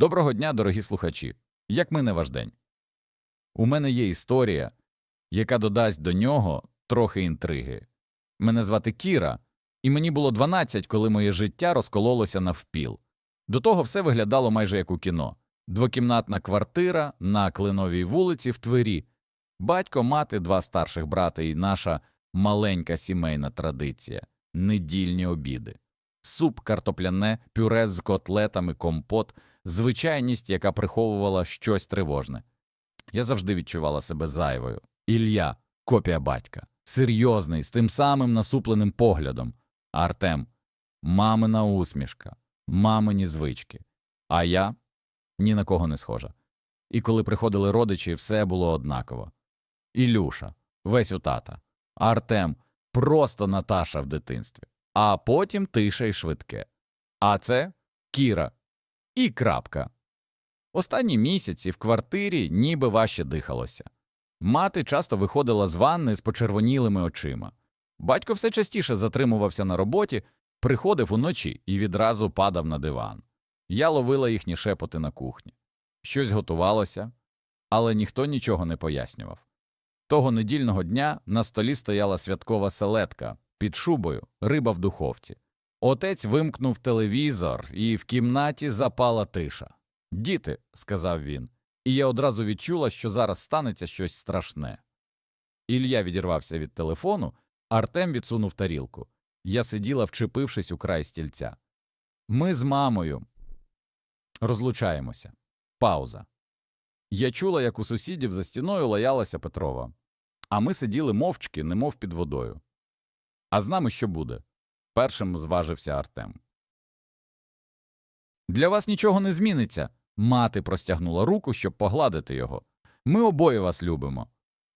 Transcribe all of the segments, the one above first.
Доброго дня, дорогі слухачі. Як мине ваш день? У мене є історія, яка додасть до нього трохи інтриги. Мене звати Кіра, і мені було 12, коли моє життя розкололося навпіл. До того все виглядало майже як у кіно. Двокімнатна квартира на Клиновій вулиці в Твері. Батько, мати, два старших брати і наша маленька сімейна традиція недільні обіди. Суп картопляне, пюре з котлетами, компот, звичайність, яка приховувала щось тривожне. Я завжди відчувала себе зайвою. Ілля, копія батька, серйозний, з тим самим насупленим поглядом. Артем, мамина усмішка, мамині звички. А я ні на кого не схожа. І коли приходили родичі, все було однаково. Ілюша, весь у тата, Артем просто Наташа в дитинстві, а потім тиша й швидке. А це Кіра і крапка. Останні місяці в квартирі ніби важче дихалося. Мати часто виходила з ванни з почервонілими очима. Батько все частіше затримувався на роботі, приходив уночі і відразу падав на диван. Я ловила їхні шепоти на кухні. Щось готувалося, але ніхто нічого не пояснював. Того недільного дня на столі стояла святкова селедка під шубою, риба в духовці. Отець вимкнув телевізор, і в кімнаті запала тиша. Діти, сказав він, і я одразу відчула, що зараз станеться щось страшне. Ілля відірвався від телефону, Артем відсунув тарілку. Я сиділа, вчепившись у край стільця. Ми з мамою розлучаємося. Пауза. Я чула, як у сусідів за стіною лаялася Петрова, а ми сиділи мовчки, немов під водою. А з нами що буде? Першим зважився Артем. Для вас нічого не зміниться. Мати простягнула руку, щоб погладити його. Ми обоє вас любимо.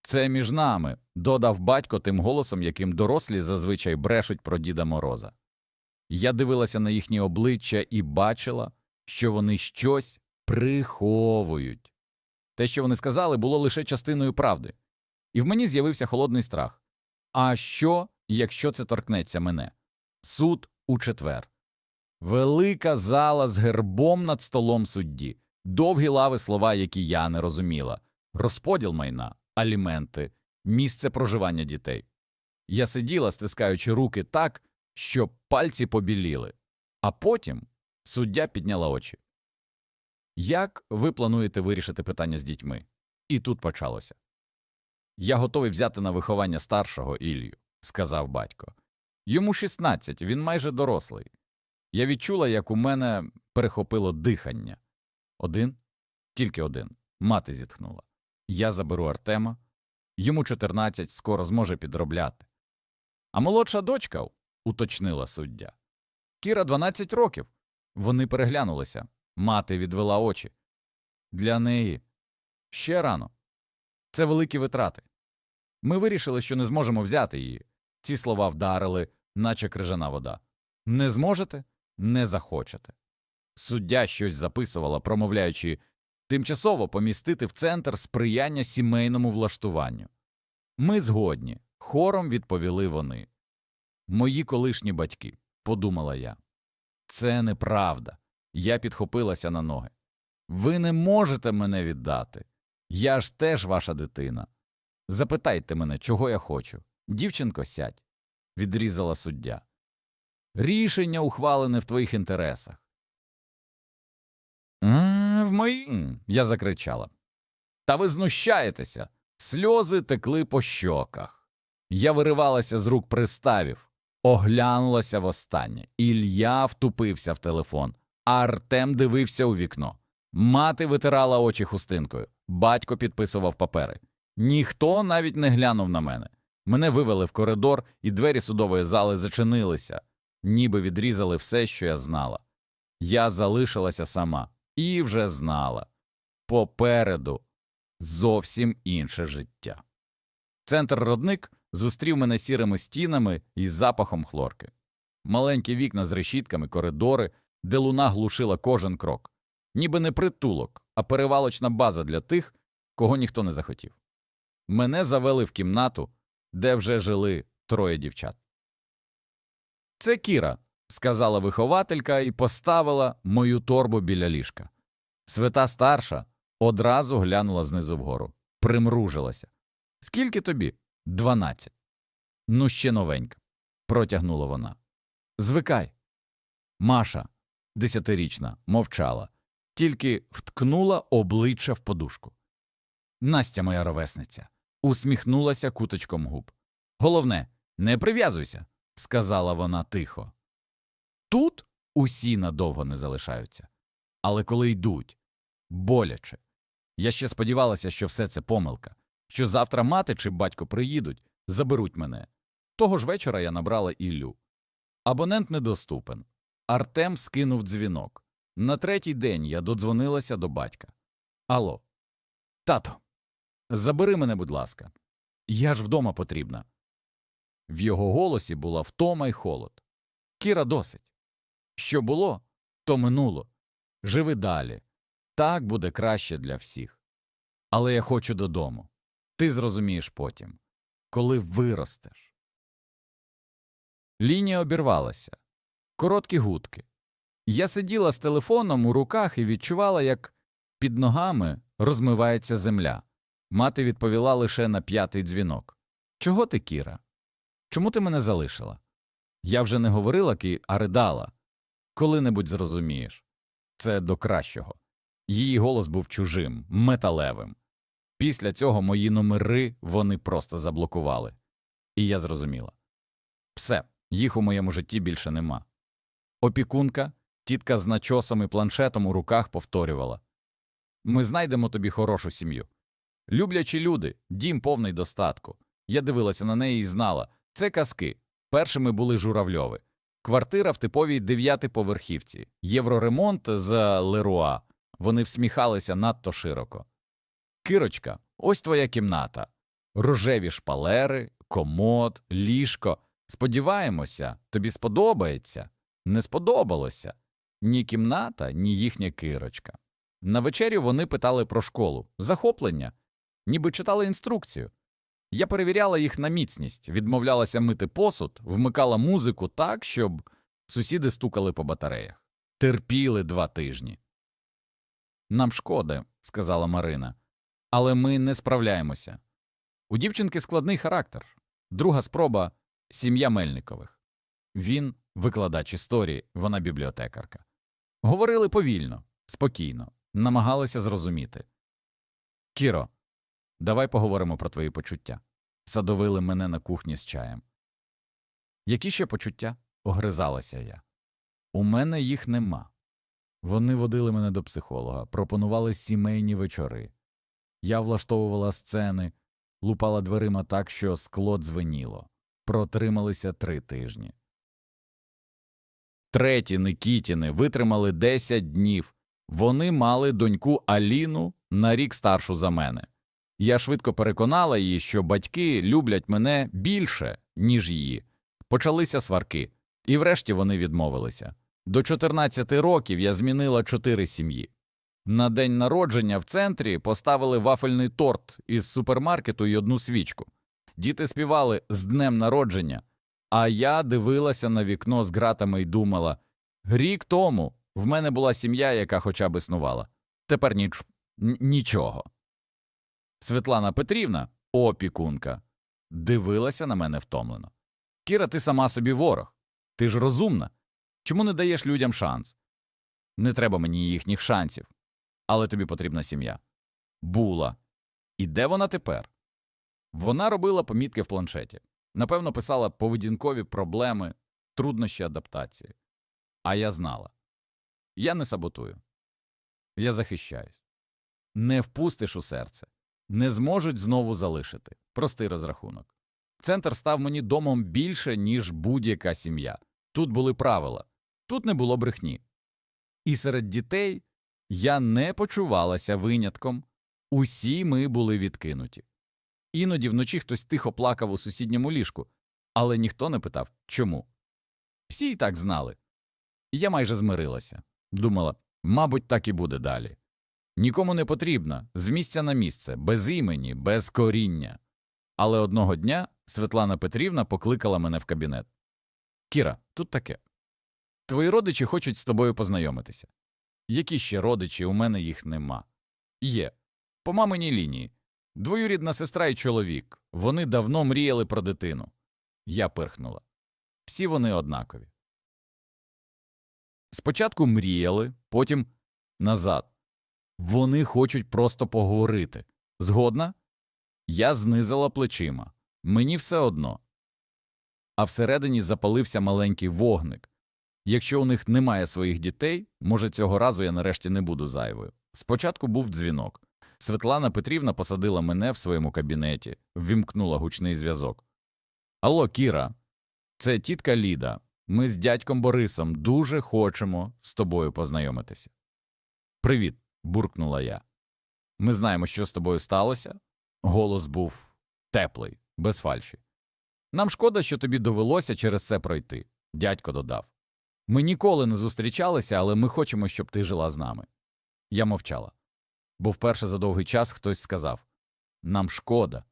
Це між нами, додав батько тим голосом, яким дорослі зазвичай брешуть про Діда Мороза. Я дивилася на їхні обличчя і бачила, що вони щось приховують. Те, що вони сказали, було лише частиною правди, і в мені з'явився холодний страх. А що, якщо це торкнеться мене? Суд у четвер. Велика зала з гербом над столом судді, довгі лави слова, які я не розуміла, розподіл майна, аліменти, місце проживання дітей. Я сиділа, стискаючи руки так, що пальці побіліли, а потім суддя підняла очі. Як ви плануєте вирішити питання з дітьми? І тут почалося. Я готовий взяти на виховання старшого Ілью, сказав батько. Йому 16, він майже дорослий. Я відчула, як у мене перехопило дихання. Один, тільки один. Мати зітхнула. Я заберу Артема, йому 14, скоро зможе підробляти. А молодша дочка, уточнила суддя. Кіра 12 років. Вони переглянулися. Мати відвела очі. Для неї ще рано. Це великі витрати. Ми вирішили, що не зможемо взяти її. Ці слова вдарили, наче крижана вода. Не зможете, не захочете. Суддя щось записувала, промовляючи тимчасово помістити в центр сприяння сімейному влаштуванню. Ми згодні, хором відповіли вони. Мої колишні батьки, подумала я. Це неправда. Я підхопилася на ноги. Ви не можете мене віддати. Я ж теж ваша дитина. Запитайте мене, чого я хочу. Дівчинко, сядь, відрізала суддя. Рішення ухвалене в твоїх інтересах. «М, В моїм. я закричала. Та ви знущаєтеся. Сльози текли по щоках. Я виривалася з рук приставів, оглянулася востаннє. Ілля втупився в телефон, а Артем дивився у вікно. Мати витирала очі хустинкою, батько підписував папери. Ніхто навіть не глянув на мене. Мене вивели в коридор, і двері судової зали зачинилися, ніби відрізали все, що я знала. Я залишилася сама і вже знала попереду зовсім інше життя. Центр родник зустрів мене сірими стінами і запахом хлорки, маленькі вікна з решітками, коридори, де луна глушила кожен крок, ніби не притулок, а перевалочна база для тих, кого ніхто не захотів. Мене завели в кімнату, де вже жили троє дівчат. Це Кіра, сказала вихователька і поставила мою торбу біля ліжка. Свята старша одразу глянула знизу вгору, примружилася. Скільки тобі? Дванадцять. Ну, ще новенька, протягнула вона. Звикай. Маша, десятирічна, мовчала, тільки вткнула обличчя в подушку. Настя, моя ровесниця, усміхнулася куточком губ. Головне, не прив'язуйся, сказала вона тихо. Тут усі надовго не залишаються. Але коли йдуть, боляче. Я ще сподівалася, що все це помилка, що завтра мати чи батько приїдуть, заберуть мене. Того ж вечора я набрала Іллю. Абонент недоступен. Артем скинув дзвінок. На третій день я додзвонилася до батька. Алло, тато, забери мене, будь ласка. Я ж вдома потрібна. В його голосі була втома й холод. Кіра, досить. Що було, то минуло. Живи далі. Так буде краще для всіх. Але я хочу додому. Ти зрозумієш потім, коли виростеш. Лінія обірвалася. Короткі гудки. Я сиділа з телефоном у руках і відчувала, як під ногами розмивається земля. Мати відповіла лише на п'ятий дзвінок. Чого ти, Кіра? Чому ти мене залишила? Я вже не говорила, Кі, а ридала. Коли-небудь зрозумієш. Це до кращого. Її голос був чужим, металевим. Після цього мої номери вони просто заблокували. І я зрозуміла. Все, їх у моєму житті більше нема. Опікунка, тітка з начосом і планшетом у руках повторювала Ми знайдемо тобі хорошу сім'ю. Люблячі люди, дім повний достатку. Я дивилася на неї і знала це казки. Першими були журавльови. Квартира в типовій дев'ятиповерхівці, євроремонт з Леруа. Вони всміхалися надто широко. Кирочка, ось твоя кімната. Рожеві шпалери, комод, ліжко. Сподіваємося, тобі сподобається. Не сподобалося ні кімната, ні їхня кирочка. На вечерю вони питали про школу, захоплення, ніби читали інструкцію. Я перевіряла їх на міцність, відмовлялася мити посуд, вмикала музику так, щоб сусіди стукали по батареях. Терпіли два тижні. Нам шкода, сказала Марина, але ми не справляємося. У дівчинки складний характер. Друга спроба сім'я Мельникових. Він викладач історії, вона бібліотекарка. Говорили повільно, спокійно, намагалися зрозуміти. Кіро, давай поговоримо про твої почуття. Садовили мене на кухні з чаєм. Які ще почуття? огризалася я. У мене їх нема. Вони водили мене до психолога, пропонували сімейні вечори. Я влаштовувала сцени, лупала дверима так, що скло дзвеніло. Протрималися три тижні. Треті Никітіни витримали 10 днів. Вони мали доньку Аліну на рік старшу за мене. Я швидко переконала її, що батьки люблять мене більше, ніж її. Почалися сварки, і врешті вони відмовилися. До 14 років я змінила чотири сім'ї. На день народження в центрі поставили вафельний торт із супермаркету і одну свічку. Діти співали з днем народження, а я дивилася на вікно з ґратами і думала рік тому в мене була сім'я, яка хоча б існувала. Тепер ніч... нічого. Світлана Петрівна, опікунка, дивилася на мене втомлено. Кіра, ти сама собі ворог. Ти ж розумна. Чому не даєш людям шанс? Не треба мені їхніх шансів. Але тобі потрібна сім'я. Була. І де вона тепер? Вона робила помітки в планшеті. Напевно, писала поведінкові проблеми, труднощі адаптації. А я знала. Я не саботую. Я захищаюсь. Не впустиш у серце. Не зможуть знову залишити. Простий розрахунок. Центр став мені домом більше, ніж будь-яка сім'я. Тут були правила, тут не було брехні. І серед дітей я не почувалася винятком. Усі ми були відкинуті. Іноді вночі хтось тихо плакав у сусідньому ліжку, але ніхто не питав чому. Всі й так знали. Я майже змирилася. Думала, мабуть, так і буде далі. Нікому не потрібно, з місця на місце, без імені, без коріння. Але одного дня Світлана Петрівна покликала мене в кабінет. Кіра, тут таке. Твої родичі хочуть з тобою познайомитися. Які ще родичі, у мене їх нема. Є. По маминій лінії. Двоюрідна сестра і чоловік. Вони давно мріяли про дитину. Я пирхнула. Всі вони однакові. Спочатку мріяли, потім назад. Вони хочуть просто поговорити. Згодна? Я знизила плечима. Мені все одно. А всередині запалився маленький вогник. Якщо у них немає своїх дітей, може, цього разу я нарешті не буду зайвою. Спочатку був дзвінок. Світлана Петрівна посадила мене в своєму кабінеті, ввімкнула гучний зв'язок. Алло, Кіра, це тітка Ліда. Ми з дядьком Борисом дуже хочемо з тобою познайомитися. Привіт, буркнула я. Ми знаємо, що з тобою сталося. Голос був теплий, без фальші. Нам шкода, що тобі довелося через це пройти, дядько додав. Ми ніколи не зустрічалися, але ми хочемо, щоб ти жила з нами. Я мовчала, бо вперше за довгий час хтось сказав Нам шкода.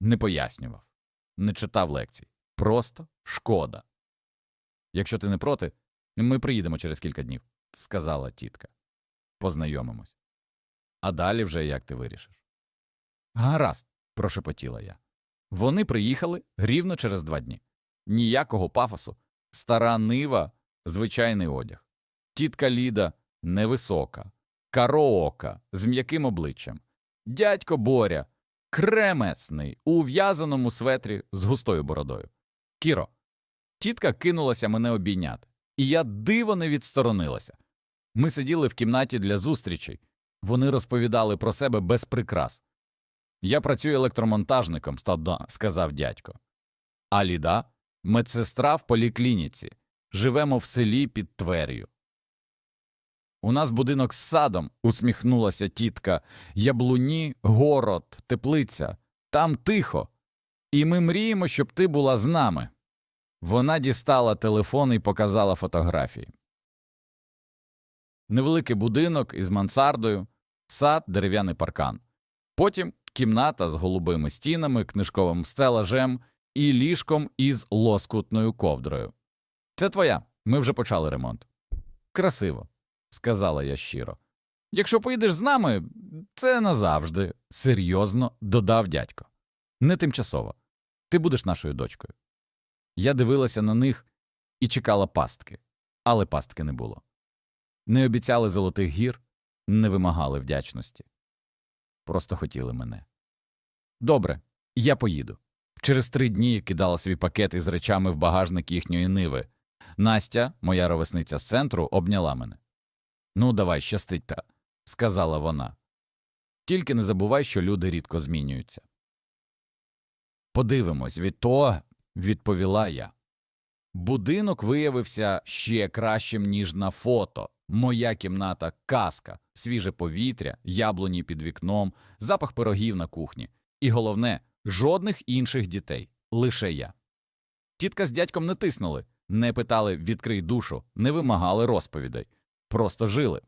Не пояснював, не читав лекцій. Просто шкода. Якщо ти не проти, ми приїдемо через кілька днів, сказала тітка. Познайомимось. А далі вже як ти вирішиш. Гаразд, прошепотіла я. Вони приїхали рівно через два дні. Ніякого пафосу, стара нива, звичайний одяг. Тітка Ліда невисока, кароока, з м'яким обличчям. Дядько Боря кремесний, у в'язаному светрі з густою бородою. Кіро, тітка кинулася мене обійняти, і я диво не відсторонилася. Ми сиділи в кімнаті для зустрічей. Вони розповідали про себе без прикрас. Я працюю електромонтажником, сказав дядько. А Ліда – медсестра в поліклініці. Живемо в селі під Твер'ю. У нас будинок з садом, усміхнулася тітка. Яблуні, город, теплиця. Там тихо. І ми мріємо, щоб ти була з нами. Вона дістала телефон і показала фотографії. Невеликий будинок із мансардою, сад, дерев'яний паркан. Потім кімната з голубими стінами, книжковим стелажем і ліжком із лоскутною ковдрою. Це твоя. Ми вже почали ремонт. Красиво, сказала я щиро. Якщо поїдеш з нами, це назавжди, серйозно додав дядько. Не тимчасово. Ти будеш нашою дочкою. Я дивилася на них і чекала пастки, але пастки не було. Не обіцяли золотих гір, не вимагали вдячності. Просто хотіли мене. Добре, я поїду. Через три дні кидала свій пакет із речами в багажник їхньої ниви. Настя, моя ровесниця з центру, обняла мене. Ну, давай, щастить та, сказала вона. Тільки не забувай, що люди рідко змінюються. Подивимось, від того, відповіла я. Будинок виявився ще кращим, ніж на фото. Моя кімната казка, свіже повітря, яблуні під вікном, запах пирогів на кухні. І головне, жодних інших дітей, лише я. Тітка з дядьком не тиснули, не питали відкрий душу, не вимагали розповідей, просто жили.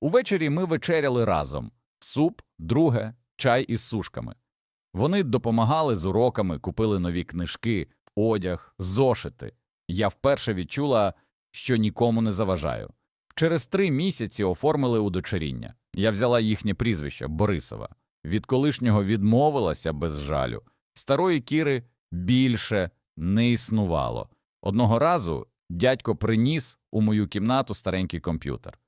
Увечері ми вечеряли разом суп, друге, чай із сушками. Вони допомагали з уроками, купили нові книжки, одяг, зошити. Я вперше відчула, що нікому не заважаю. Через три місяці оформили удочеріння. Я взяла їхнє прізвище Борисова. Від колишнього відмовилася без жалю. Старої кіри більше не існувало. Одного разу дядько приніс у мою кімнату старенький комп'ютер.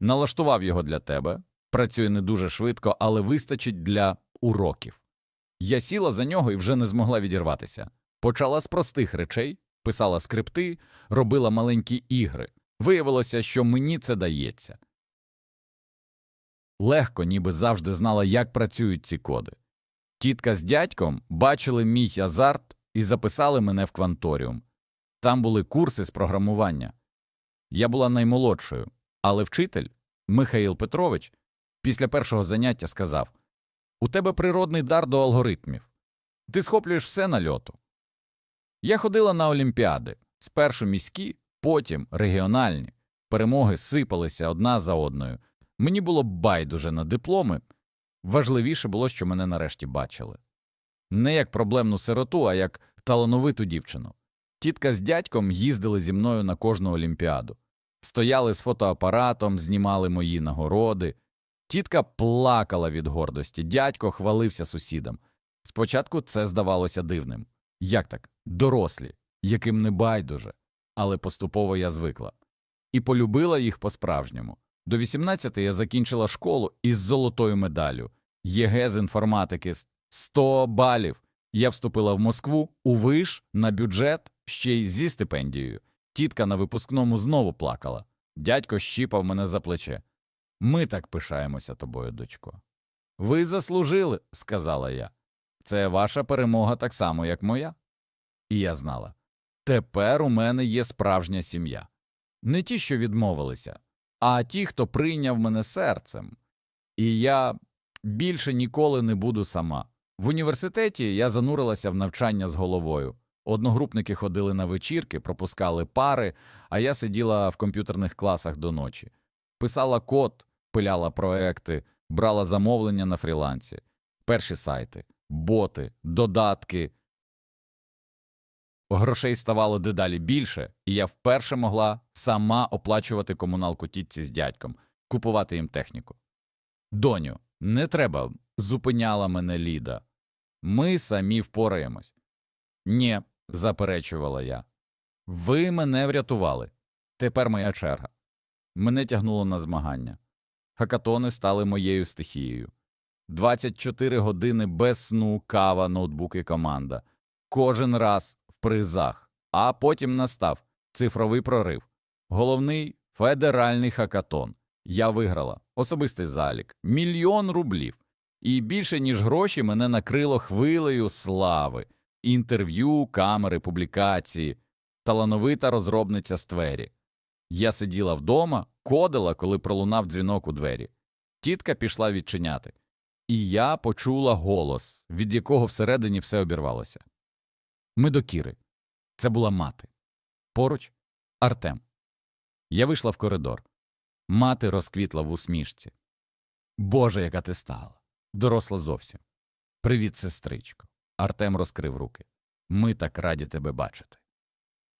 Налаштував його для тебе. Працює не дуже швидко, але вистачить для уроків. Я сіла за нього і вже не змогла відірватися. Почала з простих речей, писала скрипти, робила маленькі ігри. Виявилося, що мені це дається. Легко, ніби завжди знала, як працюють ці коди. Тітка з дядьком бачили мій азарт і записали мене в кванторіум. Там були курси з програмування. Я була наймолодшою, але вчитель Михаїл Петрович після першого заняття сказав У тебе природний дар до алгоритмів. Ти схоплюєш все на льоту. Я ходила на олімпіади спершу міські, потім регіональні. Перемоги сипалися одна за одною. Мені було байдуже на дипломи. Важливіше було, що мене нарешті бачили. Не як проблемну сироту, а як талановиту дівчину. Тітка з дядьком їздили зі мною на кожну олімпіаду. стояли з фотоапаратом, знімали мої нагороди. Тітка плакала від гордості, дядько хвалився сусідам. Спочатку це здавалося дивним. Як так? Дорослі, яким не байдуже. Але поступово я звикла. І полюбила їх по-справжньому. До 18 я закінчила школу із золотою медаллю. ЄГЕ з інформатики з 100 балів. Я вступила в Москву у виш на бюджет ще й зі стипендією. Тітка на випускному знову плакала. Дядько щіпав мене за плече. Ми так пишаємося тобою, дочко. Ви заслужили, сказала я. Це ваша перемога так само, як моя. І я знала. Тепер у мене є справжня сім'я. Не ті, що відмовилися, а ті, хто прийняв мене серцем. І я більше ніколи не буду сама. В університеті я занурилася в навчання з головою. Одногрупники ходили на вечірки, пропускали пари, а я сиділа в комп'ютерних класах до ночі. Писала код, пиляла проекти, брала замовлення на фрілансі, перші сайти, боти, додатки. Грошей ставало дедалі більше, і я вперше могла сама оплачувати комуналку тітці з дядьком, купувати їм техніку. Доню, не треба, зупиняла мене Ліда. Ми самі впораємось. Ні, заперечувала я. Ви мене врятували. Тепер моя черга. Мене тягнуло на змагання. Хакатони стали моєю стихією. 24 години без сну, кава, ноутбук і команда. Кожен раз призах. А потім настав цифровий прорив. Головний федеральний хакатон. Я виграла особистий залік, мільйон рублів. І більше, ніж гроші, мене накрило хвилею слави, інтерв'ю, камери, публікації, талановита розробниця з Твері. Я сиділа вдома, кодила, коли пролунав дзвінок у двері. Тітка пішла відчиняти. І я почула голос, від якого всередині все обірвалося. Ми до Кіри. Це була мати. Поруч Артем. Я вийшла в коридор. Мати розквітла в усмішці. Боже, яка ти стала. Доросла зовсім. Привіт, сестричко. Артем розкрив руки. Ми так раді тебе бачити.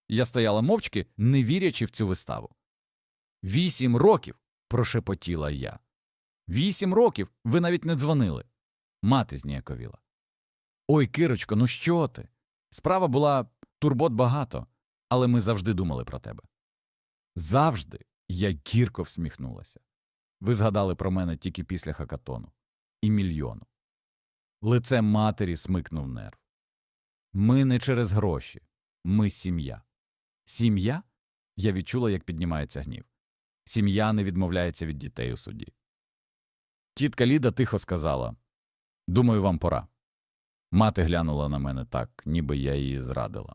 Я стояла мовчки, не вірячи в цю виставу. Вісім років. прошепотіла я. Вісім років ви навіть не дзвонили. Мати зніяковіла. Ой, Кирочко, ну що ти? Справа була турбот багато, але ми завжди думали про тебе. Завжди я гірко всміхнулася. Ви згадали про мене тільки після хакатону і мільйону. Лице матері смикнув нерв. Ми не через гроші, ми сім'я. Сім'я? Я відчула, як піднімається гнів. Сім'я не відмовляється від дітей у суді. Тітка Ліда тихо сказала Думаю, вам пора. Мати глянула на мене так, ніби я її зрадила.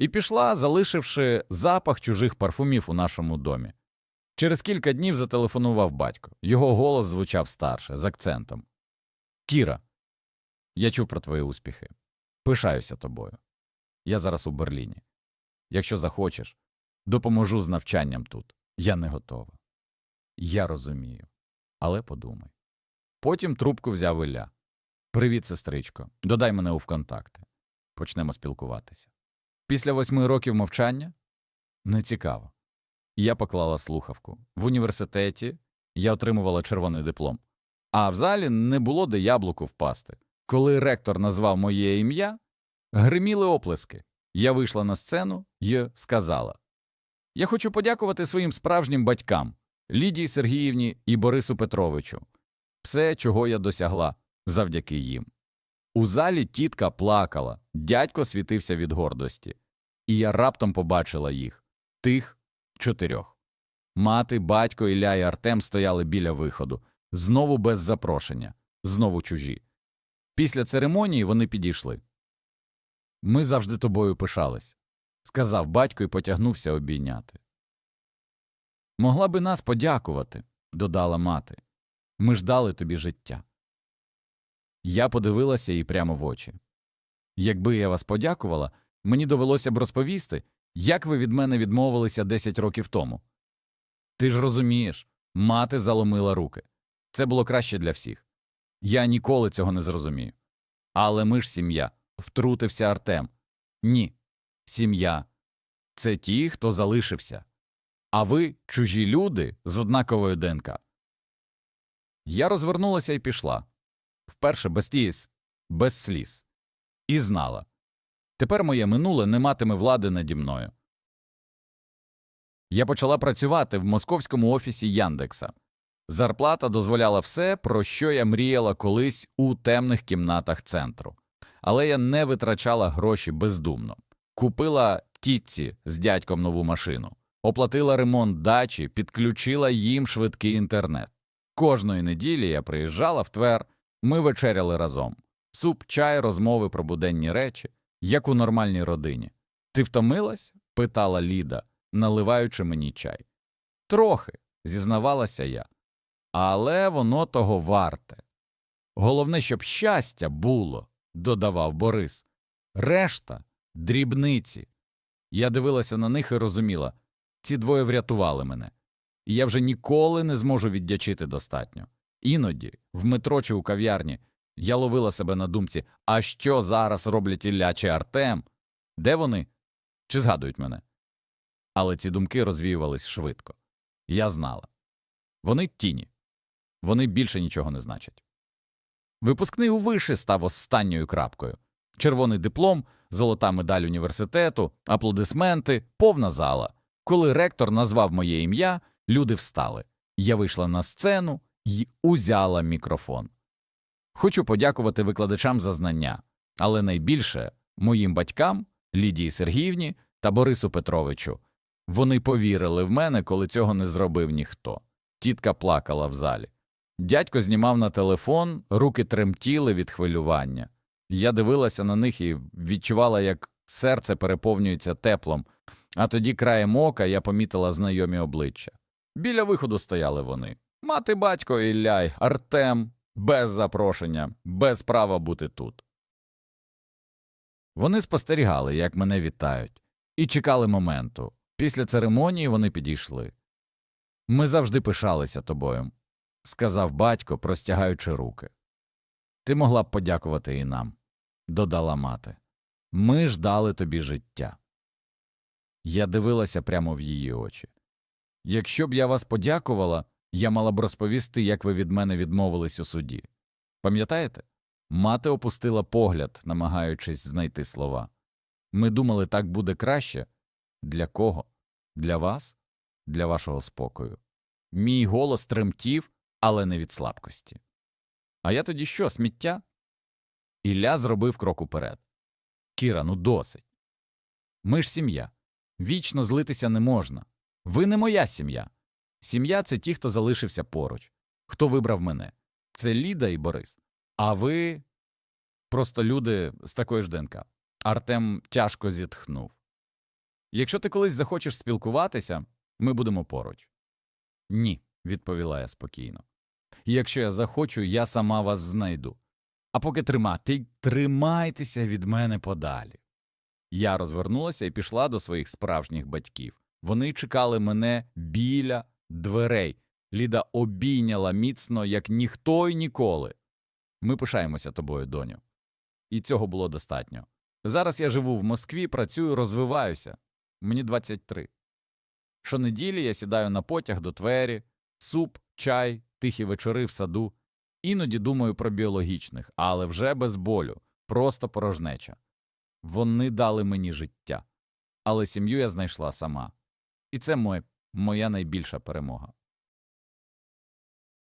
І пішла, залишивши запах чужих парфумів у нашому домі. Через кілька днів зателефонував батько. Його голос звучав старше, з акцентом. Кіра, я чув про твої успіхи. Пишаюся тобою. Я зараз у Берліні. Якщо захочеш, допоможу з навчанням тут. Я не готова. Я розумію. Але подумай. Потім трубку взяв Ілля. Привіт, сестричко. Додай мене у ВКонтакти. Почнемо спілкуватися. Після восьми років мовчання нецікаво. Я поклала слухавку. В університеті я отримувала червоний диплом, а в залі не було де яблуку впасти. Коли ректор назвав моє ім'я, гриміли оплески. Я вийшла на сцену і сказала: Я хочу подякувати своїм справжнім батькам Лідії Сергіївні і Борису Петровичу. Все, чого я досягла, завдяки їм. У залі тітка плакала, дядько світився від гордості, і я раптом побачила їх тих чотирьох. Мати, батько, Ілля і Артем стояли біля виходу, знову без запрошення, знову чужі. Після церемонії вони підійшли. Ми завжди тобою пишались, сказав батько і потягнувся обійняти. Могла би нас подякувати, додала мати. Ми ж дали тобі життя. Я подивилася їй прямо в очі. Якби я вас подякувала, мені довелося б розповісти, як ви від мене відмовилися 10 років тому. Ти ж розумієш, мати заломила руки. Це було краще для всіх. Я ніколи цього не зрозумію. Але ми ж сім'я, втрутився Артем. Ні, сім'я це ті, хто залишився. А ви чужі люди з однаковою ДНК. Я розвернулася і пішла. Вперше без тіс, без сліз. І знала. Тепер моє минуле не матиме влади наді мною. Я почала працювати в московському офісі Яндекса. Зарплата дозволяла все, про що я мріяла колись у темних кімнатах центру. Але я не витрачала гроші бездумно. Купила тітці з дядьком нову машину, оплатила ремонт дачі, підключила їм швидкий інтернет. Кожної неділі я приїжджала в твер, ми вечеряли разом. Суп, чай, розмови про буденні речі, як у нормальній родині. Ти втомилась? питала Ліда, наливаючи мені чай. Трохи, зізнавалася я. Але воно того варте. Головне, щоб щастя було, додавав Борис. Решта дрібниці. Я дивилася на них і розуміла ці двоє врятували мене, і я вже ніколи не зможу віддячити достатньо. Іноді, в метро чи у кав'ярні, я ловила себе на думці, а що зараз роблять Ілля чи Артем? Де вони? Чи згадують мене? Але ці думки розвіювались швидко. Я знала. Вони тіні. Вони більше нічого не значать. Випускний у виші став останньою крапкою. Червоний диплом, золота медаль університету, аплодисменти, повна зала. Коли ректор назвав моє ім'я, люди встали. Я вийшла на сцену і узяла мікрофон. Хочу подякувати викладачам за знання, але найбільше моїм батькам, Лідії Сергіївні та Борису Петровичу. Вони повірили в мене, коли цього не зробив ніхто. Тітка плакала в залі. Дядько знімав на телефон, руки тремтіли від хвилювання. Я дивилася на них і відчувала, як серце переповнюється теплом, а тоді краєм ока я помітила знайомі обличчя. Біля виходу стояли вони мати, батько Ілляй, Артем, без запрошення, без права бути тут. Вони спостерігали, як мене вітають, і чекали моменту. Після церемонії вони підійшли. Ми завжди пишалися тобою, сказав батько, простягаючи руки. Ти могла б подякувати і нам, додала мати. Ми ж дали тобі життя. Я дивилася прямо в її очі. Якщо б я вас подякувала, я мала б розповісти, як ви від мене відмовились у суді. Пам'ятаєте? Мати опустила погляд, намагаючись знайти слова. Ми думали, так буде краще. Для кого? Для вас? Для вашого спокою. Мій голос тремтів, але не від слабкості. А я тоді що, сміття? Ілля зробив крок уперед. Кіра, ну досить. Ми ж сім'я. Вічно злитися не можна. Ви не моя сім'я. Сім'я це ті, хто залишився поруч, хто вибрав мене. Це Ліда і Борис. А ви просто люди з такої ж ДНК. Артем тяжко зітхнув. Якщо ти колись захочеш спілкуватися, ми будемо поруч. Ні, відповіла я спокійно. Якщо я захочу, я сама вас знайду. А поки тримати, тримайтеся від мене подалі. Я розвернулася і пішла до своїх справжніх батьків. Вони чекали мене біля дверей. Ліда обійняла міцно, як ніхто й ніколи. Ми пишаємося тобою, доню. І цього було достатньо. Зараз я живу в Москві, працюю, розвиваюся. Мені 23. Щонеділі я сідаю на потяг до Твері, суп, чай, тихі вечори в саду. Іноді думаю про біологічних, але вже без болю, просто порожнеча. Вони дали мені життя, але сім'ю я знайшла сама. І це моє, моя найбільша перемога.